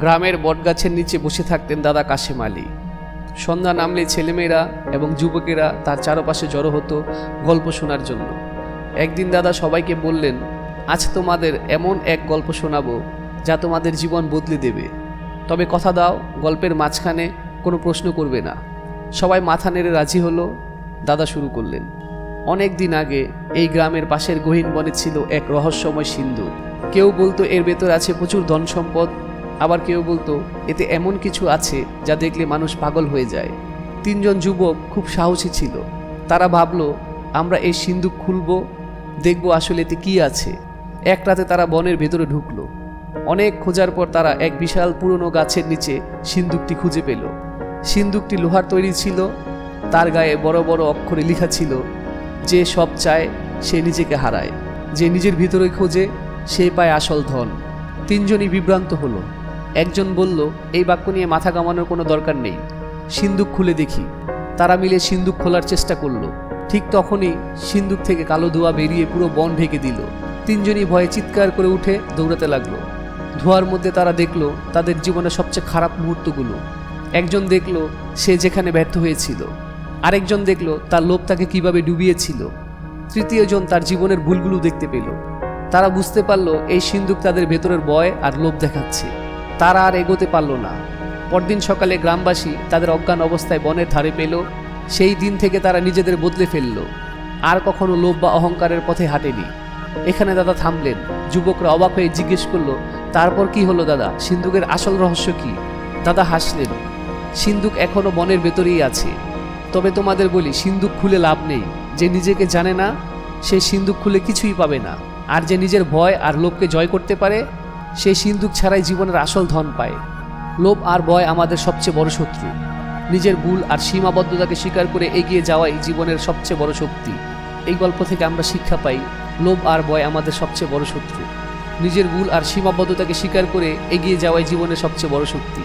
গ্রামের বটগাছের নিচে বসে থাকতেন দাদা কাশেম আলী। সন্ধ্যা নামলে ছেলেমেয়েরা এবং যুবকেরা তার চারপাশে জড়ো হতো গল্প শোনার জন্য। একদিন দাদা সবাইকে বললেন, আজ তোমাদের এমন এক গল্প শোনাবো যা তোমাদের জীবন বদলে দেবে। তবে কথা দাও, গল্পের মাঝখানে কোনো প্রশ্ন করবে না। সবাই মাথা নেড়ে রাজি হলো। দাদা শুরু করলেন, অনেক দিন আগে এই গ্রামের পাশের গহীন বনে ছিল এক রহস্যময় সিন্ধু। কেউ বলতো এর ভেতর আছে প্রচুর ধন সম্পদ আবার কেউ বলতো, এতে এমন কিছু আছে যা দেখলে মানুষ পাগল হয়ে যায়। তিনজন যুবক খুব সাহসী ছিল। তারা ভাবলো, আমরা এই সিন্ধুক খুলব, দেখব আসলে এতে কি আছে। এক রাতে তারা বনের ভেতরে ঢুকলো। অনেক খোঁজার পর তারা এক বিশাল পুরনো গাছের নিচে সিন্দুকটি খুঁজে পেল। সিন্দুকটি লোহার তৈরি ছিল। তার গায়ে বড় বড় অক্ষরে লেখা ছিল, যে সব চায়, সে নিজেকে হারায়। যে নিজের ভিতরে খোঁজে, সে পায় আসল ধন। তিনজনই বিভ্রান্ত হলো। একজন বলল, এই বাক্য নিয়ে মাথা কামানোর কোনো দরকার নেই। সিন্দুক খুলে দেখি। তারা মিলে সিন্দুক খোলার চেষ্টা করল। ঠিক তখনই সিন্দুক থেকে কালো ধোঁয়া বেরিয়ে পুরো বন ঢেকে দিল। তিনজনই ভয়ে চিৎকার করে উঠে দৌড়াতে লাগল। ধোঁয়ার মধ্যে তারা দেখল তাদের জীবনের সবচেয়ে খারাপ মুহূর্তগুলো। একজন দেখল সে যেখানে ব্যর্থ হয়েছিল। আরেকজন দেখল তার লোভ তাকে কীভাবে ডুবিয়েছিল। তৃতীয়জন তার জীবনের ভুলগুলো দেখতে পেল। তারা বুঝতে পারল এই সিন্দুক তাদের ভেতরের বয় আর লোভ দেখাচ্ছে। তারা আর এগোতে পারল না। পরদিন সকালে গ্রামবাসী তাদের অজ্ঞান অবস্থায় বনের ধারে পেল। সেই দিন থেকে তারা নিজেদের বদলে ফেলল। আর কখনো লোভ বা অহংকারের পথে হাঁটেনি। এখানে দাদা থামলেন। যুবকরা অবাক হয়ে জিজ্ঞেস করল, তারপর কি হলো দাদা? সিন্দুকের আসল রহস্য কি? দাদা হাসলেন সিন্দুক এখনও বনের ভেতরেই আছে। তবে তোমাদের বলি সিন্দুক খুলে লাভ নেই। যে নিজেকে জানে না, সে সিন্দুক খুলে কিছুই পাবে না। আর যে নিজের ভয় আর লোভকে জয় করতে পারে সে সিন্দুক ছাড়াই জীবনের আসল ধন পায়। লোভ আর ভয় আমাদের সবচেয়ে বড় শত্রু। নিজের ভুল আর সীমাবদ্ধতাকে স্বীকার করে এগিয়ে যাওয়াই জীবনের সবচেয়ে বড় শক্তি। এই গল্প থেকে আমরা শিক্ষা পাই, লোভ আর ভয় আমাদের সবচেয়ে বড় শত্রু। নিজের ভুল আর সীমাবদ্ধতাকে স্বীকার করে এগিয়ে যাওয়াই জীবনের সবচেয়ে বড় শক্তি।